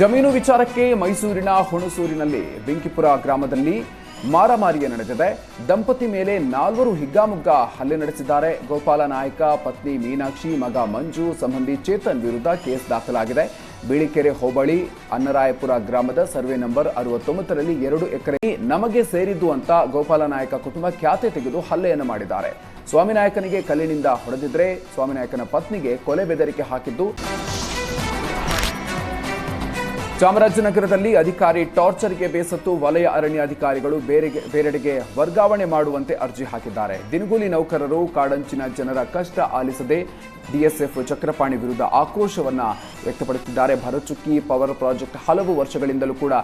ಜಮೀನು ವಿಚಾರಕ್ಕೆ ಮೈಸೂರಿನ ಹುಣಸೂರಿನಲ್ಲಿ ಬೆಂಕಿಪುರ ಗ್ರಾಮದಲ್ಲಿ ಮಾರಾಮಾರಿಯ ನಡೆದಿದೆ. ದಂಪತಿ ಮೇಲೆ ನಾಲ್ವರು ಹಿಗ್ಗಾಮುಗ್ಗ ಹಲ್ಲೆ ನಡೆಸಿದ್ದಾರೆ. ಗೋಪಾಲ ನಾಯಕ, ಪತ್ನಿ ಮೀನಾಕ್ಷಿ, ಮಗ ಮಂಜು ಸಂಬಂಧಿ ಚೇತನ್ ವಿರುದ್ಧ ಕೇಸ್ ದಾಖಲಾಗಿದೆ. ಬಿಳಿಕೆರೆ ಹೋಬಳಿ, ಅನ್ನರಾಯಪುರ ಗ್ರಾಮದ ಸರ್ವೆ ನಂಬರ್ ಅರವತ್ತೊಂಬತ್ತರಲ್ಲಿ ಎರಡು ಎಕರೆ ನಮಗೆ ಸೇರಿದ್ದು ಅಂತ ಗೋಪಾಲ ನಾಯಕ ಕುಟುಂಬ ಖ್ಯಾತೆ ತೆಗೆದು ಹಲ್ಲೆಯನ್ನು ಮಾಡಿದ್ದಾರೆ. ಸ್ವಾಮಿನಾಯಕನಿಗೆ ಕಲ್ಲಿನಿಂದ ಹೊಡೆದಿದ್ರೆ ಸ್ವಾಮಿನಾಯಕನ ಪತ್ನಿಗೆ ಕೊಲೆ ಬೆದರಿಕೆ ಹಾಕಿದ್ದು ಚಾಮರಾಜನಗರದಲ್ಲಿ ಅಧಿಕಾರಿ ಟಾರ್ಚರ್ಗೆ ಬೇಸತ್ತು ವಲಯ ಅರಣ್ಯ ಅಧಿಕಾರಿಗಳು ಬೇರೆಗೆ, ಬೇರೆಡೆಗೆ ವರ್ಗಾವಣೆ ಮಾಡುವಂತೆ ಅರ್ಜಿ ಹಾಕಿದ್ದಾರೆ. ದಿನಗೂಲಿ ನೌಕರರು ಕಾಡಂಚಿನ ಜನರ ಕಷ್ಟ ಆಲಿಸದೆ ಡಿಎಸ್ಎಫ್ ಚಕ್ರಪಾಣಿ ವಿರುದ್ಧ ಆಕ್ರೋಶವನ್ನ ವ್ಯಕ್ತಪಡಿಸಿದ್ದಾರೆ. ಭರಚುಕ್ಕಿ ಪವರ್ ಪ್ರಾಜೆಕ್ಟ್ ಹಲವು ವರ್ಷಗಳಿಂದಲೂ ಕೂಡ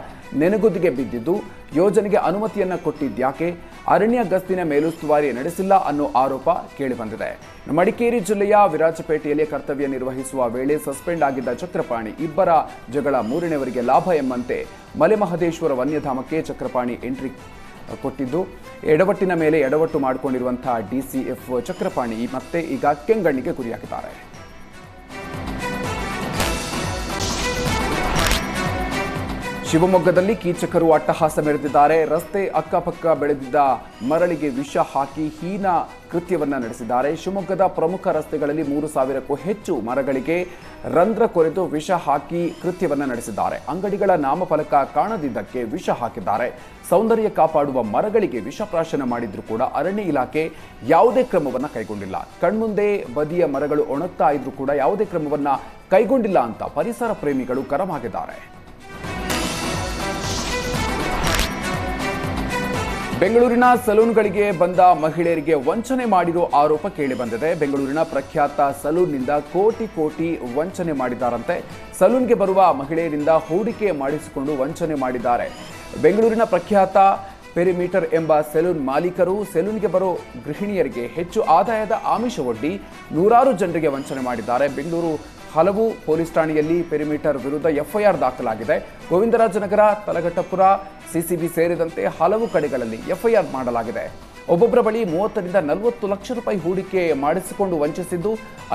ನೆನೆಗುದಿಗೆ ಬಿದ್ದಿದ್ದು ಯೋಜನೆಗೆ ಅನುಮತಿಯನ್ನ ಕೊಟ್ಟಿದ್ಯಾಕೆ ಅರಣ್ಯ ಗಸ್ತಿನ ಮೇಲುಸ್ತುವಾರಿ ನಡೆಸಿಲ್ಲ ಅನ್ನೋ ಆರೋಪ ಕೇಳಿಬಂದಿದೆ. ಮಡಿಕೇರಿ ಜಿಲ್ಲೆಯ ವಿರಾಜಪೇಟೆಯಲ್ಲಿ ಕರ್ತವ್ಯ ನಿರ್ವಹಿಸುವ ವೇಳೆ ಸಸ್ಪೆಂಡ್ ಆಗಿದ್ದ ಚಕ್ರಪಾಣಿ ಇಬ್ಬರ ಜಗಳ ಮೂರನೇವರಿಗೆ ಲಾಭ ಎಂಬಂತೆ ಮಲೆಮಹದೇಶ್ವರ ವನ್ಯಧಾಮಕ್ಕೆ ಚಕ್ರಪಾಣಿ ಎಂಟ್ರಿ ಕೊಟ್ಟಿದ್ದು, ಎಡವಟ್ಟಿನ ಮೇಲೆ ಎಡವಟ್ಟು ಮಾಡಿಕೊಂಡಿರುವಂತಹ ಡಿಸಿಎಫ್ ಚಕ್ರಪಾಣಿ ಮತ್ತೆ ಈಗ ಕೆಂಗಣ್ಣಿಗೆ ಗುರಿಯಾಗಿದ್ದಾರೆ. ಶಿವಮೊಗ್ಗದಲ್ಲಿ ಕೀಚಕರು ಅಟ್ಟಹಾಸ ಮೆರೆದಿದ್ದಾರೆ. ರಸ್ತೆ ಅಕ್ಕಪಕ್ಕ ಬೆಳೆದಿದ್ದ ಮರಳಿಗೆ ವಿಷ ಹಾಕಿ ಹೀನ ಕೃತ್ಯವನ್ನ ನಡೆಸಿದ್ದಾರೆ. ಶಿವಮೊಗ್ಗದ ಪ್ರಮುಖ ರಸ್ತೆಗಳಲ್ಲಿ ಮೂರು ಸಾವಿರಕ್ಕೂ ಹೆಚ್ಚು ಮರಗಳಿಗೆ ರಂಧ್ರ ಕೊರೆದು ವಿಷ ಹಾಕಿ ಕೃತ್ಯವನ್ನ ನಡೆಸಿದ್ದಾರೆ. ಅಂಗಡಿಗಳ ನಾಮಫಲಕ ಕಾಣದಿದ್ದಕ್ಕೆ ವಿಷ ಹಾಕಿದ್ದಾರೆ. ಸೌಂದರ್ಯ ಕಾಪಾಡುವ ಮರಗಳಿಗೆ ವಿಷಪ್ರಾಶನ ಮಾಡಿದ್ರು ಕೂಡ ಅರಣ್ಯ ಇಲಾಖೆ ಯಾವುದೇ ಕ್ರಮವನ್ನ ಕೈಗೊಂಡಿಲ್ಲ. ಕಣ್ಮುಂದೆ ಬದಿಯ ಮರಗಳು ಒಣಗ್ತಾ ಇದ್ರೂ ಕೂಡ ಯಾವುದೇ ಕ್ರಮವನ್ನ ಕೈಗೊಂಡಿಲ್ಲ ಅಂತ ಪರಿಸರ ಪ್ರೇಮಿಗಳು ಕರಮಾಗಿದ್ದಾರೆ. ಬೆಂಗಳೂರಿನ ಸಲೂನ್ಗಳಿಗೆ ಬಂದ ಮಹಿಳೆಯರಿಗೆ ವಂಚನೆ ಮಾಡಿರೋ ಆರೋಪ ಕೇಳಿಬಂದಿದೆ ಬೆಂಗಳೂರಿನ ಪ್ರಖ್ಯಾತ ಸಲೂನ್ನಿಂದ ಕೋಟಿ ಕೋಟಿ ವಂಚನೆ ಮಾಡಿದ್ದಾರಂತೆ. ಸಲೂನ್ಗೆ ಬರುವ ಮಹಿಳೆಯರಿಂದ ಹೂಡಿಕೆ ಮಾಡಿಸಿಕೊಂಡು ವಂಚನೆ ಮಾಡಿದ್ದಾರೆ. ಬೆಂಗಳೂರಿನ ಪ್ರಖ್ಯಾತ ಪೆರಿಮೀಟರ್ ಎಂಬ ಸೆಲೂನ್ ಮಾಲೀಕರು ಸೆಲೂನ್ಗೆ ಬರೋ ಗೃಹಿಣಿಯರಿಗೆ ಹೆಚ್ಚು ಆದಾಯದ ಆಮಿಷ ಒಡ್ಡಿ ನೂರಾರು ಜನರಿಗೆ ವಂಚನೆ ಮಾಡಿದ್ದಾರೆ. ಬೆಂಗಳೂರು ಹಲವು ಪೊಲೀಸ್ ಠಾಣೆಯಲ್ಲಿ ಪೆರಿಮೀಟರ್ ವಿರುದ್ಧ ಎಫ್ಐಆರ್ ದಾಖಲಾಗಿದೆ. ಗೋವಿಂದರಾಜನಗರ, ತಲಘಟ್ಟಪುರ, ಸಿಸಿಬಿ ಸೇರಿದಂತೆ ಹಲವು ಕಡೆಗಳಲ್ಲಿ ಎಫ್ಐಆರ್ ಮಾಡಲಾಗಿದೆ. ಒಬ್ಬೊಬ್ಬರ ಬಳಿ ಮೂವತ್ತರಿಂದ ನಲವತ್ತು ಲಕ್ಷ ರೂಪಾಯಿ ಹೂಡಿಕೆ ಮಾಡಿಸಿಕೊಂಡು ವಂಚಿಸಿದ್ದು,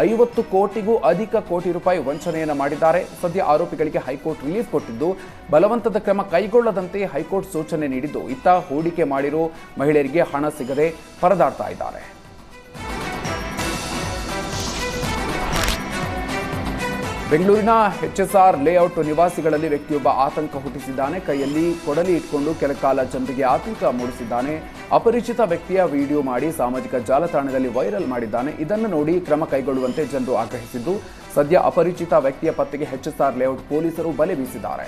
ಐವತ್ತು ಕೋಟಿಗೂ ಅಧಿಕ ಕೋಟಿ ರೂಪಾಯಿ ವಂಚನೆಯನ್ನು ಮಾಡಿದ್ದಾರೆ. ಸದ್ಯ ಆರೋಪಿಗಳಿಗೆ ಹೈಕೋರ್ಟ್ ರಿಲೀಫ್ ಕೊಟ್ಟಿದ್ದು, ಬಲವಂತದ ಕ್ರಮ ಕೈಗೊಳ್ಳದಂತೆ ಹೈಕೋರ್ಟ್ ಸೂಚನೆ ನೀಡಿದ್ದು, ಇತ್ತ ಹೂಡಿಕೆ ಮಾಡಿರೋ ಮಹಿಳೆಯರಿಗೆ ಹಣ ಸಿಗದೆ ಪರದಾಡ್ತಾ ಇದ್ದಾರೆ. ಬೆಂಗಳೂರಿನ ಎಚ್ಎಸ್ಆರ್ ಲೇಔಟ್ ನಿವಾಸಿಗಳಲ್ಲಿ ವ್ಯಕ್ತಿಯೊಬ್ಬ ಆತಂಕ ಹುಟ್ಟಿಸಿದ್ದಾನೆ. ಕೈಯಲ್ಲಿ ಕೊಡಲಿ ಇಟ್ಕೊಂಡು ಕೆಲಕಾಲ ಜನರಿಗೆ ಆತಂಕ ಮೂಡಿಸಿದ್ದಾನೆ. ಅಪರಿಚಿತ ವ್ಯಕ್ತಿಯ ವಿಡಿಯೋ ಮಾಡಿ ಸಾಮಾಜಿಕ ಜಾಲತಾಣದಲ್ಲಿ ವೈರಲ್ ಮಾಡಿದ್ದಾನೆ. ಇದನ್ನು ನೋಡಿ ಕ್ರಮ ಕೈಗೊಳ್ಳುವಂತೆ ಜನರು ಆಗ್ರಹಿಸಿದ್ದು, ಸದ್ಯ ಅಪರಿಚಿತ ವ್ಯಕ್ತಿಯ ಪತ್ತೆಗೆ ಎಚ್ಎಸ್ಆರ್ ಲೇಔಟ್ ಪೊಲೀಸರು ಬಲೆ ಬೀಸಿದ್ದಾರೆ.